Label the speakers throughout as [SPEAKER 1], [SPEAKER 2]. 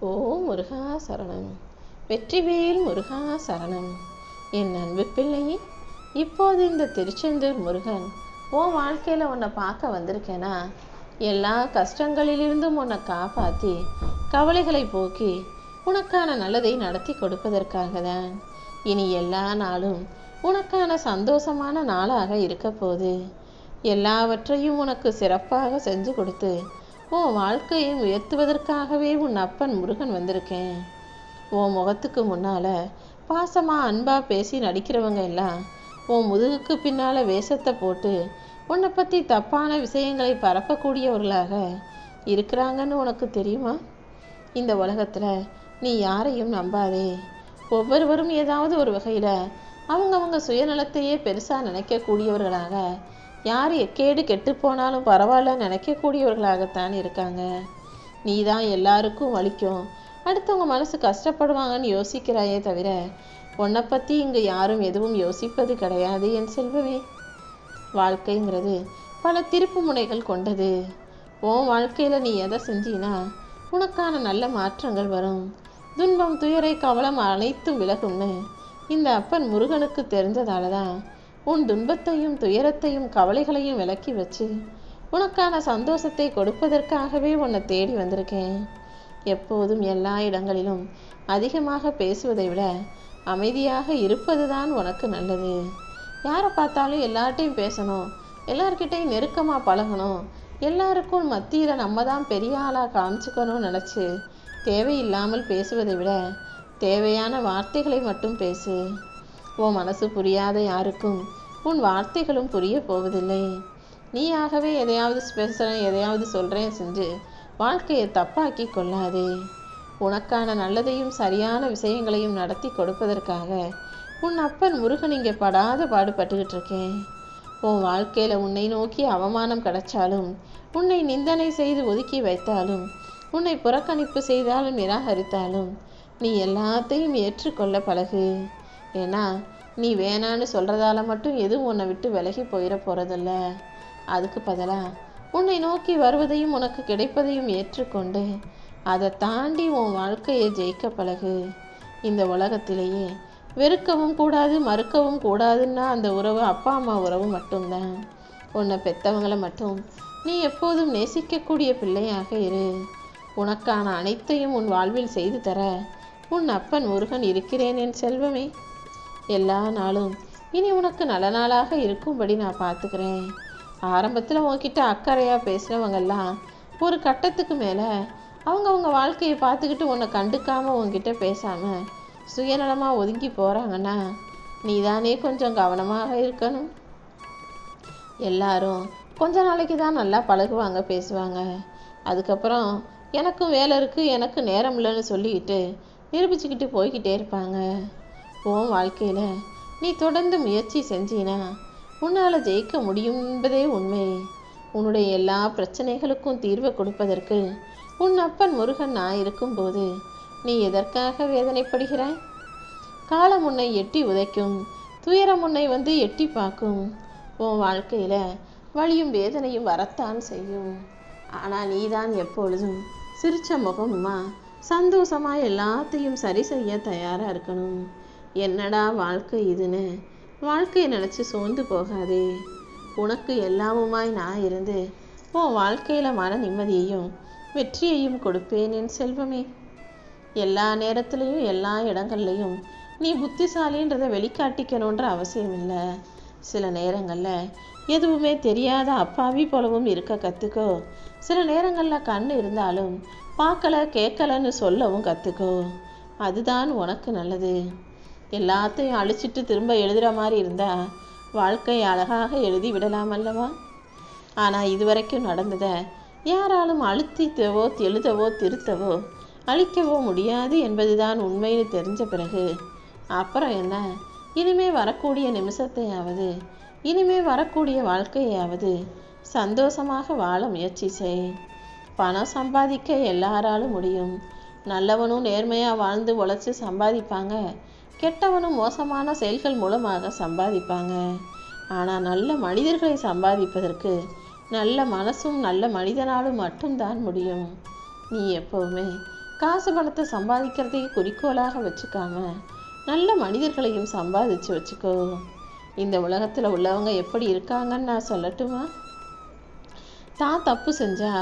[SPEAKER 1] ஓ முருகா சரணம். வெற்றிவேல் முருகா சரணம். என் அன்பு பிள்ளையே இப்போது இந்த திருச்செந்தூர் முருகன் உன் வாழ்க்கையில் உன்னை பார்க்க வந்திருக்கேனா? எல்லா கஷ்டங்களிலிருந்தும் உன்னை காப்பாற்றி கவலைகளை போக்கி உனக்கான நல்லதை நடத்தி கொடுப்பதற்காக தான். இனி எல்லா நாளும் உனக்கான சந்தோஷமான நாளாக இருக்க போகுது. எல்லாவற்றையும் உனக்கு சிறப்பாக செஞ்சு கொடுத்து உன் வாழ்க்கையை உயர்த்துவதற்காகவே உன் அப்பன் முருகன் வந்திருக்கேன். உன் முகத்துக்கு முன்னால் பாசமாக அன்பாக பேசி நடிக்கிறவங்க எல்லாம் உன் முதுகுக்கு பின்னால் வேஷத்தை போட்டு உன்னை பற்றி தப்பான விஷயங்களை பரப்பக்கூடியவர்களாக இருக்கிறாங்கன்னு உனக்கு தெரியுமா? இந்த உலகத்தில் நீ யாரையும் நம்பாதே. ஒவ்வொருவரும் ஏதாவது ஒரு வகையில் அவங்கவுங்க சுயநலத்தையே பெருசாக நினைக்கக்கூடியவர்களாக யார் எக்கேடு கெட்டு போனாலும் பரவாயில்ல நினைக்கக்கூடியவர்களாகத்தான் இருக்காங்க. நீ தான் எல்லாருக்கும் வலிக்கும். அடுத்தவங்க மனசு கஷ்டப்படுவாங்கன்னு யோசிக்கிறாயே தவிர உன்னை பற்றி இங்கே யாரும் எதுவும் யோசிப்பது கிடையாது என் செல்வமே. வாழ்க்கைங்கிறது பல திருப்பு முனைகள் கொண்டது. உன் வாழ்க்கையில் நீ எதை செஞ்சினா உனக்கான நல்ல மாற்றங்கள் வரும். துன்பம் துயரை கவலம் அனைத்தும் விலகும்னு இந்த அப்பன் முருகனுக்கு தெரிஞ்சதால தான் உன் துன்பத்தையும் துயரத்தையும் கவலைகளையும் விலக்கி வச்சு உனக்கான சந்தோஷத்தை கொடுப்பதற்காகவே உன்னை தேடி வந்திருக்கேன். எப்போதும் எல்லா இடங்களிலும் அதிகமாக பேசுவதை விட அமைதியாக இருப்பது தான் உனக்கு நல்லது. யாரை பார்த்தாலும் எல்லார்ட்டையும் பேசணும் எல்லார்கிட்டையும் நெருக்கமாக பழகணும் எல்லாருக்கும் மத்தியில் நம்ம தான் பெரிய ஆளாக காமிச்சுக்கணும்னு நினச்சி தேவையில்லாமல் பேசுவதை விட தேவையான வார்த்தைகளை மட்டும் பேசு. உன் மனசு புரியாத யாருக்கும் உன் வார்த்தைகளும் புரிய போவதில்லை. நீயாகவே எதையாவது பேசுகிறேன் எதையாவது சொல்கிறேன் செஞ்சு வாழ்க்கையை தப்பாக்கி கொள்ளாதே. உனக்கான நல்லதையும் சரியான விஷயங்களையும் நடத்தி கொடுப்பதற்காக உன் அப்பன் முருகன் இங்கே படாத பாடுபட்டுக்கிட்டு இருக்கேன். உன் வாழ்க்கையில் உன்னை நோக்கி அவமானம் கிடைச்சாலும் உன்னை நிந்தனை செய்து ஒதுக்கி வைத்தாலும் உன்னை புறக்கணிப்பு செய்தாலும் நிராகரித்தாலும் நீ எல்லாத்தையும் ஏற்றுக்கொள்ள பழகு. ஏன்னா நீ வேணான்னு சொல்கிறதால மட்டும் எதுவும் உன்னை விட்டு விலகி போயிட போகிறதில்ல அதுக்கு பதிலாக உன்னை நோக்கி வருவதையும் உனக்கு கிடைப்பதையும் ஏற்றுக்கொண்டு அதை தாண்டி உன் வாழ்க்கையை ஜெயிக்க பழகு. இந்த உலகத்திலேயே வெறுக்கவும் கூடாது மறுக்கவும் கூடாதுன்னா அந்த உறவு அப்பா அம்மா உறவு மட்டும்தான். உன்னை பெற்றவங்களை மட்டும் நீ எப்போதும் நேசிக்கக்கூடிய பிள்ளையாக இரு. உனக்கான அனைத்தையும் உன் வாழ்வில் செய்து தர உன் அப்பன் முருகன் இருக்கிறேன் என் செல்வமே. எல்லா நாளும். இனி உனக்கு நல்ல நாளாக இருக்கும்படி நான் பார்த்துக்கிறேன். ஆரம்பத்தில் உன்கிட்ட அக்கறையாக பேசுகிறவங்கெல்லாம் ஒரு கட்டத்துக்கு மேலே அவங்கவுங்க வாழ்க்கையை பார்த்துக்கிட்டு உன்னை கண்டுக்காமல் உன்கிட்ட பேசாமல் சுயநலமாக ஒதுங்கி போகிறாங்கன்னா நீ தானே கொஞ்சம் கவனமாக இருக்கணும். எல்லாரும் கொஞ்ச நாளைக்கு தான் நல்லா பழகுவாங்க பேசுவாங்க. அதுக்கப்புறம் எனக்கும் வேலை இருக்குது எனக்கு நேரம் இல்லைன்னு சொல்லிக்கிட்டு நிரூபிச்சுக்கிட்டு போய்கிட்டே இருப்பாங்க. உன் வாழ்க்கையில் நீ தொடர்ந்து முயற்சி செஞ்சினா உன்னால் ஜெயிக்க முடியும் என்பதே உண்மை. உன்னுடைய எல்லா பிரச்சனைகளுக்கும் தீர்வு கொடுப்பதற்கு உன் அப்பன் முருகன் நான் இருக்கும்போது நீ எதற்காக வேதனைப்படுகிறாய்? காலம் உன்னை எட்டி உதைக்கும் துயரம் உன்னை வந்து எட்டி பார்க்கும். உன் வாழ்க்கையில் வழியும் வேதனையும் வரத்தான் செய்யும். ஆனால் நீதான் எப்பொழுதும் சிரிச்ச முகமுமா சந்தோஷமா எல்லாத்தையும் சரி செய்ய தயாராக இருக்கணும். என்னடா வாழ்க்கை இதுன்னு? வாழ்க்கையை நினச்சி சோர்ந்து போகாதே. உனக்கு எல்லாமுமாய் நான் இருந்து உன் வாழ்க்கையில் மன நிம்மதியையும் வெற்றியையும் கொடுப்பேன் என் செல்வமே. எல்லா நேரத்துலையும் எல்லா இடங்கள்லையும் நீ புத்திசாலின்றதை வெளிக்காட்டிக்கணுன்ற அவசியம் இல்லை சில நேரங்களில் எதுவுமே தெரியாத அப்பாவி போலவும் இருக்க கற்றுக்கோ சில நேரங்களில் கண் இருந்தாலும் பார்க்கல கேட்கலன்னு சொல்லவும் கற்றுக்கோ அதுதான் உனக்கு நல்லது. எல்லாத்தையும் அழிச்சிட்டு திரும்ப எழுதுகிற மாதிரி இருந்தால் வாழ்க்கை அழகாக எழுதி விடலாம் அல்லவா? ஆனால் இதுவரைக்கும் நடந்ததை யாராலும் அழுத்தித்தவோ எழுதவோ திருத்தவோ அழிக்கவோ முடியாது என்பதுதான் உண்மைன்னு தெரிஞ்ச பிறகு அப்புறம் என்ன? இனிமே வரக்கூடிய நிமிஷத்தையாவது இனிமே வரக்கூடிய வாழ்க்கையாவது சந்தோஷமாக வாழ முயற்சி செய். பணம் சம்பாதிக்க எல்லாராலும் முடியும். நல்லவனும் நேர்மையாக வாழ்ந்து உழைச்சி சம்பாதிப்பாங்க. கெட்டவனும் மோசமான செயல்கள் மூலமாக சம்பாதிப்பாங்க. ஆனால் நல்ல மனிதர்களை சம்பாதிப்பதற்கு நல்ல மனசும் நல்ல மனிதனாலும் மட்டும்தான் முடியும். நீ எப்போவுமே காசு பணத்தை சம்பாதிக்கிறதையும் குறிக்கோளாக வச்சுக்காம நல்ல மனிதர்களையும் சம்பாதிச்சு வச்சுக்கோ. இந்த உலகத்தில் உள்ளவங்க எப்படி இருக்காங்கன்னு நான் சொல்லட்டுமா? தான் தப்பு செஞ்சா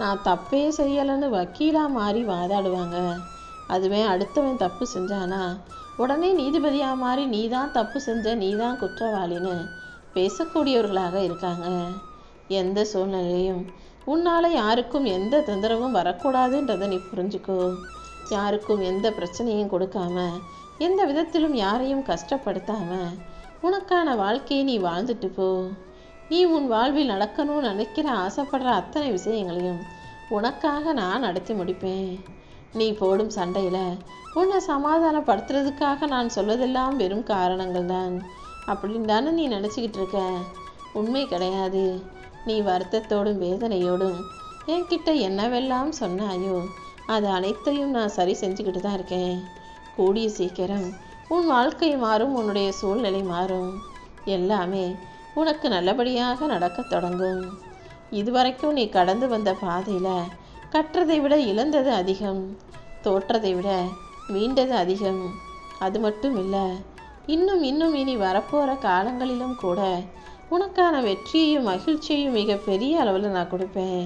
[SPEAKER 1] நான் தப்பே செய்யலைன்னு வக்கீலாக மாறி வாதாடுவாங்க. அதுவே அடுத்தவன் தப்பு செஞ்சானா உடனே நீதிபதியாக மாறி நீ தான் தப்பு செஞ்ச நீ தான் குற்றவாளின்னு பேசக்கூடியவர்களாக இருக்காங்க. எந்த சூழ்நிலையும் உன்னால் யாருக்கும் எந்த தொந்தரவும் வரக்கூடாதுன்றதை நீ புரிஞ்சுக்கோ. யாருக்கும் எந்த பிரச்சனையும் கொடுக்காம எந்த விதத்திலும் யாரையும் கஷ்டப்படுத்தாம உனக்கான வாழ்க்கையை நீ வாழ்ந்துட்டு போ. நீ உன் வாழ்வில் நடக்கணும்னு நினைக்கிற ஆசைப்படுற அத்தனை விஷயங்களையும் உனக்காக நான் நடத்தி முடிப்பேன். நீ போடும் சண்டையில் உன்னை சமாதானப்படுத்துறதுக்காக நான் சொல்வதெல்லாம் வெறும் காரணங்கள் தான். அப்படின்னு தானே நீ நினச்சிக்கிட்டு இருக்க? உண்மை கிடையாது. நீ வருத்தத்தோடும் வேதனையோடும் என்கிட்ட என்னவெல்லாம் சொன்னாயோ அது அனைத்தையும் நான் சரி செஞ்சுக்கிட்டு தான் இருக்கேன். கூடிய சீக்கிரம் உன் வாழ்க்கை மாறும் உன்னுடைய சூழ்நிலை மாறும். எல்லாமே உனக்கு நல்லபடியாக நடக்கத் தொடங்கும். இதுவரைக்கும் நீ கடந்து வந்த பாதையில் கற்றதை விட இழந்தது அதிகம். தோற்றதை விட மீண்டது அதிகம். அது மட்டும் இல்லை இன்னும் இன்னும் இனி வரப்போகிற காலங்களிலும் கூட உனக்கான வெற்றியையும் மகிழ்ச்சியையும் மிக பெரிய அளவில் நான் கொடுப்பேன்.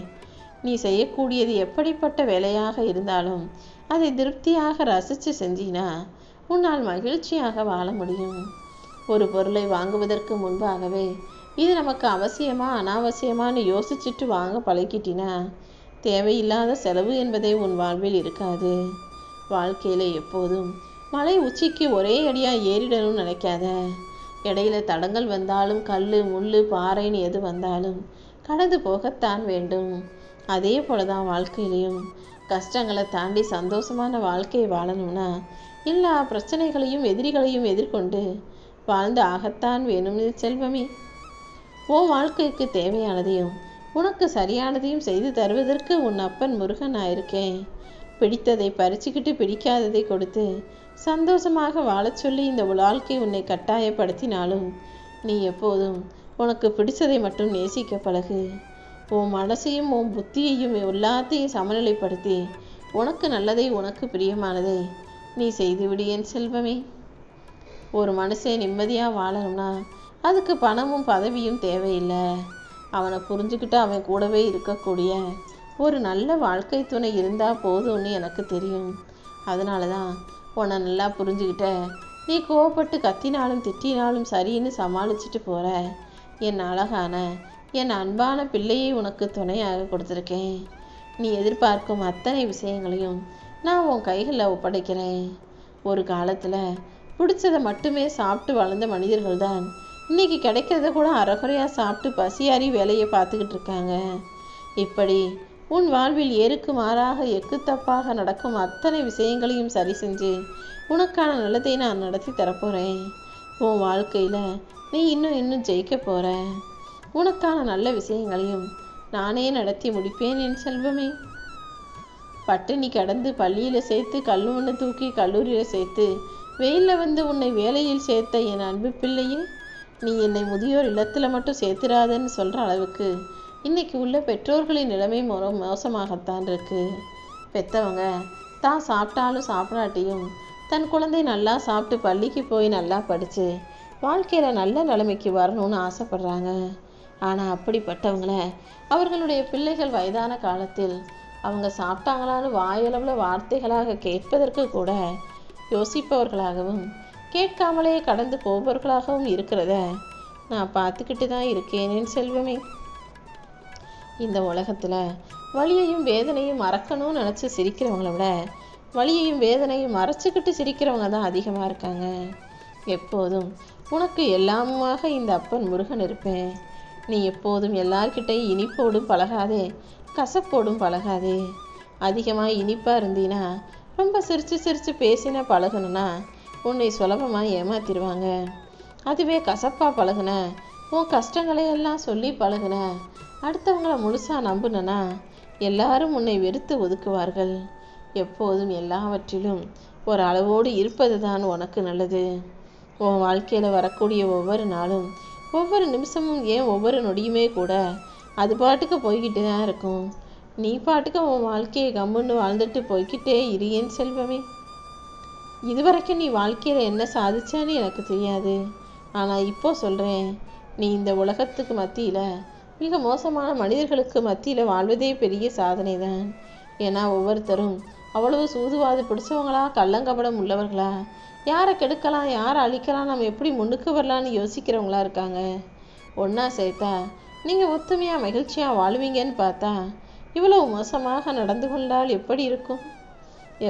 [SPEAKER 1] நீ செய்யக்கூடியது எப்படிப்பட்ட வேலையாக இருந்தாலும் அதை திருப்தியாக ரசித்து செஞ்சினா உன்னால் மகிழ்ச்சியாக வாழ முடியும். ஒரு பொருளை வாங்குவதற்கு முன்பாகவே இது நமக்கு அவசியமா அனாவசியமானு யோசிச்சுட்டு வாங்க பழகிட்டினா தேவையில்லாத செலவு என்பதே உன் வாழ்வில் இருக்காது. வாழ்க்கையில் எப்போதும் மலை உச்சிக்கு ஒரே அடியாக ஏறிடணும்னு நினைக்காத. இடையில தடங்கள் வந்தாலும் கல் முள் பாறைன்னு எது வந்தாலும் கடந்து போகத்தான் வேண்டும். அதே போல தான் வாழ்க்கையிலையும். கஷ்டங்களை தாண்டி சந்தோஷமான வாழ்க்கையை வாழணும்னா எல்லா பிரச்சனைகளையும் எதிரிகளையும் எதிர்கொண்டு வாழ்ந்து ஆகத்தான் வேணும்னு செல்வமே. ஓ வாழ்க்கைக்கு தேவையானதையும் உனக்கு சரியானதையும் செய்து தருவதற்கு உன் அப்பன் முருகன் நான் இருக்கேன் பிடித்ததை பறிச்சுக்கிட்டு பிடிக்காததை கொடுத்து சந்தோஷமாக வாழச் சொல்லி இந்த வாழ்க்கை உன்னை கட்டாயப்படுத்தினாலும் நீ எப்போதும் உனக்கு பிடிச்சதை மட்டும் நேசிக்க பழகு. உன் மனசையும் உன் புத்தியையும் எல்லாத்தையும் சமநிலைப்படுத்தி உனக்கு நல்லதை உனக்கு பிரியமானதை நீ செய்துவிடு என் செல்வமே. ஒரு மனுஷன் நிம்மதியாக வாழணும்னா அதுக்கு பணமும் பதவியும் தேவையில்லை. அவனை புரிஞ்சுக்கிட்டு அவன் கூடவே இருக்கக்கூடிய ஒரு நல்ல வாழ்க்கை துணை இருந்தால் போதும்னு எனக்கு தெரியும். அதனால தான் உன்னை நல்லா புரிஞ்சுக்கிட்ட நீ கோவப்பட்டு கத்தினாலும் திட்டினாலும் சரின்னு சமாளிச்சுட்டு போகிற என் அழகான என் அன்பான பிள்ளையை உனக்கு துணையாக கொடுத்துருக்கேன். நீ எதிர்பார்க்கும் அத்தனை விஷயங்களையும் நான் உன் கைகளில் ஒப்படைக்கிறேன். ஒரு காலத்தில் பிடிச்சதை மட்டுமே சாப்பிட்டு வளர்ந்த மனிதர்கள்தான் இன்றைக்கி இன்னைக்கு கிடைக்கிறத கூட அறகுறையாக சாப்பிட்டு பசியாரி வேலையை பார்த்துக்கிட்டு இருக்காங்க. இப்படி உன் வாழ்வில் ஏருக்கு மாறாக எக்கு தப்பாக நடக்கும் அத்தனை விஷயங்களையும் சரி செஞ்சு உனக்கான நல்லதை நான் நடத்தி தரப்போகிறேன் உன் வாழ்க்கையில் நீ இன்னும் இன்னும் ஜெயிக்க போகிற உனக்கான நல்ல விஷயங்களையும் நானே நடத்தி முடிப்பேன் என் செல்வமே. பட்டினி கடந்து பள்ளியில் சேர்த்து கல்லூன்னு தூக்கி கல்லூரியில் சேர்த்து வெயிலில் வந்து உன்னை வேலையில் சேர்த்த என் அன்பு பிள்ளையே. நீ என்னை முதியோர் இல்லத்தில் மட்டும் சேர்த்திராதன்னு சொல்கிற அளவுக்கு இன்னைக்கு உள்ள பெற்றோர்களின் நிலைமை மோ மோசமாகத்தான் இருக்கு. பெத்தவங்க தான் சாப்பிட்டாலும் சாப்பிடாட்டியும் தன் குழந்தை நல்லா சாப்பிட்டு பள்ளிக்கு போய் நல்லா படித்து வாழ்க்கையில் நல்ல நிலைமைக்கு வரணும்னு ஆசைப்படுறாங்க. ஆனால் அப்படிப்பட்டவங்கள அவர்களுடைய பிள்ளைகள் வயதான காலத்தில் அவங்க சாப்பிட்டாங்களான்னு வாயளவில் வார்த்தைகளாக கேட்பதற்கு கூட யோசிப்பவர்களாகவும் கேட்காமலே கடந்து போபவர்களாகவும் இருக்கிறத நான் பார்த்துக்கிட்டு தான் இருக்கேனேன் செல்வமே. இந்த உலகத்தில் வலியையும் வேதனையும் மறக்கணும்னு நினச்சி சிரிக்கிறவங்கள விட வலியையும் வேதனையும் மறைச்சிக்கிட்டு சிரிக்கிறவங்க தான் அதிகமாக இருக்காங்க. எப்போதும் உனக்கு எல்லாமுமாக இந்த அப்பன் முருகன் இருப்பேன். நீ எப்போதும் எல்லார்கிட்டையும் இனிப்போடும் பழகாதே கசப்போடும் பழகாதே. அதிகமாக இனிப்பாக இருந்தீன்னா ரொம்ப சிரித்து சிரித்து பேசின பழகணுன்னா உன்னை சுலபமாக ஏமாத்திடுவாங்க. அதுவே கசப்பாக பழகுன. உன் கஷ்டங்களை எல்லாம் சொல்லி பழகுன. அடுத்தவங்கள முழுசாக நம்புனனா? எல்லாரும் உன்னை வெறுத்து ஒதுக்குவார்கள். எப்போதும் எல்லாவற்றிலும் ஒரு அளவோடு இருப்பது தான் உனக்கு நல்லது. உன் வாழ்க்கையில் வரக்கூடிய ஒவ்வொரு நாளும் ஒவ்வொரு நிமிஷமும் ஏன் ஒவ்வொரு நொடியுமே கூட அது பாட்டுக்கு போய்கிட்டு தான் இருக்கும். நீ பாட்டுக்கு உன் வாழ்க்கையை கம்முன்னு வாழ்ந்துட்டு போய்க்கிட்டே இரு என் செல்வமே. இதுவரைக்கும் நீ வாழ்க்கையில் என்ன சாதிச்சேன்னு எனக்கு தெரியாது. ஆனால் இப்போ சொல்கிறேன் நீ இந்த உலகத்துக்கு மத்தியில் மிக மோசமான மனிதர்களுக்கு மத்தியில் வாழ்வதே பெரிய சாதனை தான் ஏன்னா ஒவ்வொருத்தரும் அவ்வளவு சூதுவாது பிடிச்சவங்களா கள்ளங்கபடம் உள்ளவர்களா? யாரை கெடுக்கலாம் யாரை அழிக்கலாம் நம்ம எப்படி முன்னுக்கு வரலான்னு யோசிக்கிறவங்களா இருக்காங்க? ஒன்றா சேர்த்தா நீங்கள் ஒத்துமையாக மகிழ்ச்சியாக வாழ்வீங்கன்னு பார்த்தா இவ்வளவு மோசமாக நடந்து கொண்டால் எப்படி இருக்கும்?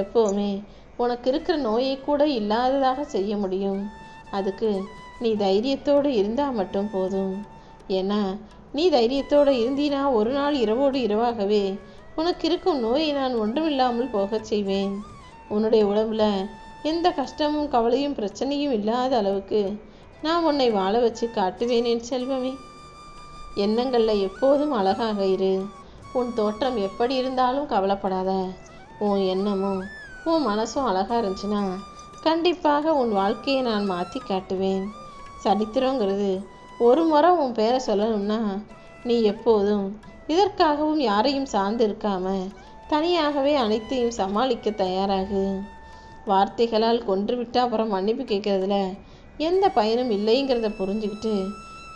[SPEAKER 1] எப்போவுமே உனக்கு இருக்கிற நோயை கூட இல்லாததாக செய்ய முடியும். அதுக்கு நீ தைரியத்தோடு இருந்தால் மட்டும் போதும். ஏன்னா நீ தைரியத்தோடு இருந்தீனா ஒரு நாள் இரவோடு இரவாகவே உனக்கு இருக்கும் நோயை நான் ஒன்றுமில்லாமல் போகச் செய்வேன். உன்னுடைய உடம்புல எந்த கஷ்டமும் கவலையும் பிரச்சனையும் இல்லாத அளவுக்கு நான் உன்னை வாழ வச்சு காட்டுவேன் என் செல்வமே. எண்ணங்களில் எப்போதும் அழகாக இரு. உன் தோற்றம் எப்படி இருந்தாலும் கவலைப்படாத. உன் எண்ணமும் உன் மனசும் அழகாக இருந்துச்சுன்னா கண்டிப்பாக உன் வாழ்க்கையை நான் மாற்றி காட்டுவேன். சரித்திரங்கிறது ஒரு முறை உன் பேரை சொல்லணும்னா நீ எப்போதும் இதற்காகவும் யாரையும் சார்ந்து இருக்காம தனியாகவே அனைத்தையும் சமாளிக்க தயாராகு. வார்த்தைகளால் கொன்றுவிட்டு அப்புறம் மன்னிப்பு கேட்கறதுல எந்த பயனும் இல்லைங்கிறத புரிஞ்சுக்கிட்டு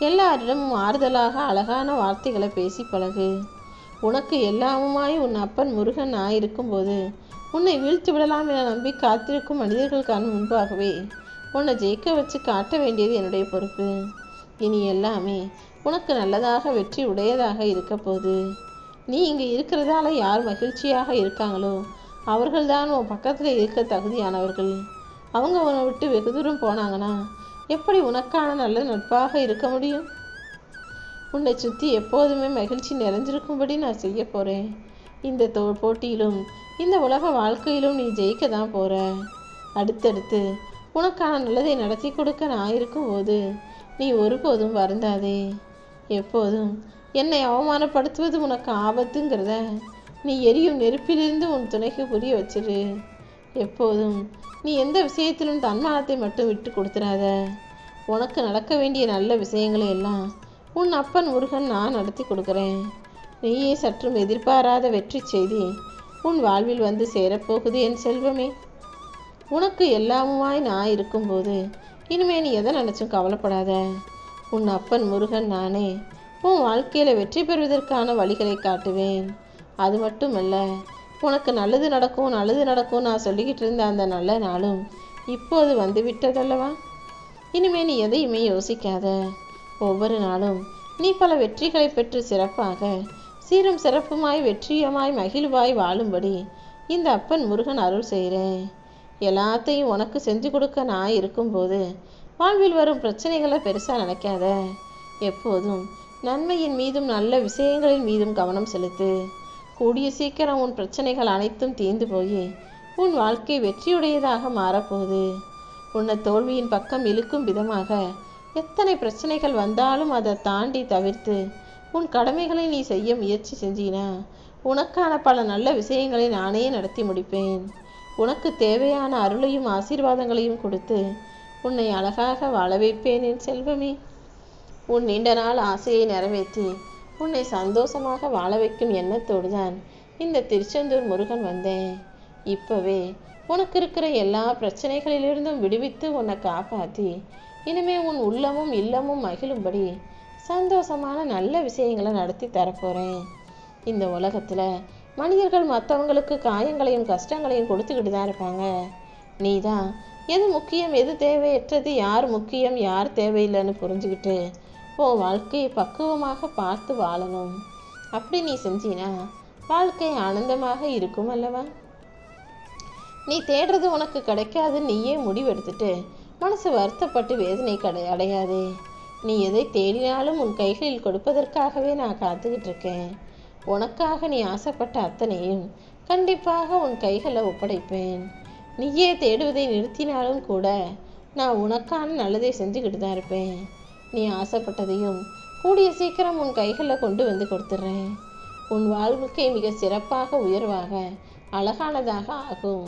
[SPEAKER 1] எல்லாரிடமும் ஆறுதலாக அழகான வார்த்தைகளை பேசி பழகு. உனக்கு எல்லாமுமாய் உன் அப்பன் முருகன் நான் இருக்கும்போது உன்னை வீழ்த்து விடலாம் என நம்பி காத்திருக்கும் மனிதர்கள் காணும் முன்பாகவே உன்னை ஜெயிக்க வச்சு காட்ட வேண்டியது என்னுடைய பொறுப்பு. இனி எல்லாமே உனக்கு நல்லதாக வெற்றி உடையதாக இருக்க போகுது. நீ இங்கே இருக்கிறதால யார் மகிழ்ச்சியாக இருக்காங்களோ அவர்கள்தான் உன் பக்கத்தில் இருக்க தகுதியானவர்கள். அவங்க உன்னை விட்டு வெகு தூரம் போனாங்கன்னா எப்படி உனக்கான நல்ல நட்பாக இருக்க முடியும்? உன்னை சுற்றி எப்போதுமே மகிழ்ச்சி நிறைஞ்சிருக்கும்படி நான் செய்ய போகிறேன் இந்த தோ போட்டியிலும் இந்த உலக வாழ்க்கையிலும் நீ ஜெயிக்க தான் போகிற அடுத்தடுத்து உனக்கான நல்லதை நடத்தி கொடுக்க நான் இருக்கும்போது நீ ஒருபோதும் வருந்தாதே. எப்போதும் என்னை அவமானப்படுத்துவது உனக்கு ஆபத்துங்கிறத நீ எரியும் நெருப்பிலிருந்து உன் துணைக்கு புரிய வச்சிரு. எப்போதும் நீ எந்த விஷயத்திலும் தன்மானத்தை மட்டும் விட்டு கொடுத்துறாத. உனக்கு நடக்க வேண்டிய நல்ல விஷயங்களை எல்லாம் உன் அப்பன் முருகன் நான் நடத்தி கொடுக்குறேன். நீயே சற்றும் எதிர்பாராத வெற்றி செய்தி உன் வாழ்வில் வந்து சேரப்போகுது என் செல்வமே. உனக்கு எல்லாமுமாய் நான் இருக்கும்போது இனிமே நீ எதை நினச்சும் கவலைப்படாத. உன் அப்பன் முருகன் நானே உன் வாழ்க்கையில் வெற்றி பெறுவதற்கான வழிகளை காட்டுவேன். அது மட்டுமல்ல உனக்கு நல்லது நடக்கும் நல்லது நடக்கும் நான் சொல்லிக்கிட்டு இருந்த அந்த நல்ல நாளும் இப்போது வந்து விட்டதல்லவா இனிமே நீ எதையுமே யோசிக்காத. ஒவ்வொரு நாளும் நீ பல வெற்றிகளை பெற்று சிறப்பாக சீரும் சிறப்புமாய் வெற்றியமாய் மகிழ்வாய் வாழும்படி இந்த அப்பன் முருகன் அருள் செய்கிறேன். எல்லாத்தையும் உனக்கு செஞ்சு கொடுக்க நான் இருக்கும்போது வாழ்வில் வரும் பிரச்சனைகளை பெருசாக நினைக்காத. எப்போதும் நன்மையின் மீதும் நல்ல விஷயங்களின் மீதும் கவனம் செலுத்து. கூடிய சீக்கிரம் உன் பிரச்சனைகள் அனைத்தும் தீர்ந்து போய் உன் வாழ்க்கை வெற்றியுடையதாக மாறப்போகுது. உன்னை தோல்வியின் பக்கம் இழுக்கும் விதமாக எத்தனை பிரச்சனைகள் வந்தாலும் அதை தாண்டி தவிர்த்து உன் கடமைகளை நீ செய்ய முயற்சி செஞ்சினா. உனக்கான பல நல்ல விஷயங்களை நானே நடத்தி முடிப்பேன். உனக்கு தேவையான அருளையும் ஆசீர்வாதங்களையும் கொடுத்து உன்னை அழகாக வாழ வைப்பேன் என் செல்வமே. உன் நீண்ட நாள் ஆசையை நிறைவேற்றி உன்னை சந்தோஷமாக வாழ வைக்கும் எண்ணத்தோடு தான் இந்த திருச்செந்தூர் முருகன் வந்தேன். இப்பவே உனக்கு இருக்கிற எல்லா பிரச்சனைகளிலிருந்தும் விடுவித்து உன்னை காப்பாற்றி இனிமே உன் உள்ளமும் இல்லமும் மகிழும்படி சந்தோஷமான நல்ல விஷயங்களை நடத்தி தரப்போகிறேன் இந்த உலகத்தில் மனிதர்கள் மற்றவங்களுக்கு காயங்களையும் கஷ்டங்களையும் கொடுத்துக்கிட்டு தான் இருப்பாங்க. நீ தான் எது முக்கியம் எது தேவையற்றது யார் முக்கியம் யார் தேவையில்லைன்னு புரிஞ்சுக்கிட்டு உன் வாழ்க்கையை பக்குவமாக பார்த்து வாழணும். அப்படி நீ செஞ்சினா வாழ்க்கை ஆனந்தமாக இருக்கும் அல்லவா? நீ தேடுறது உனக்கு கிடைக்காது நீயே முடிவெடுத்துட்டு மனசு வருத்தப்பட்டு வேதனை கடை அடையாதே. நீ எதை தேடினாலும் உன் கைகளில் கொடுப்பதற்காகவே நான் காத்துக்கிட்டு இருக்கேன் உனக்காக நீ ஆசைப்பட்ட அத்தனையும் கண்டிப்பாக உன் கைகளை ஒப்படைப்பேன். நீயே தேடுவதை நிறுத்தினாலும் கூட நான் உனக்கான நல்லதை செஞ்சுக்கிட்டு தான் இருப்பேன். நீ ஆசைப்பட்டதையும் கூடிய சீக்கிரம் உன் கைகளில் கொண்டு வந்து கொடுத்துட்றேன். உன் வாழ்க்கை மிக சிறப்பாக உயர்வாக அழகானதாக ஆகும்.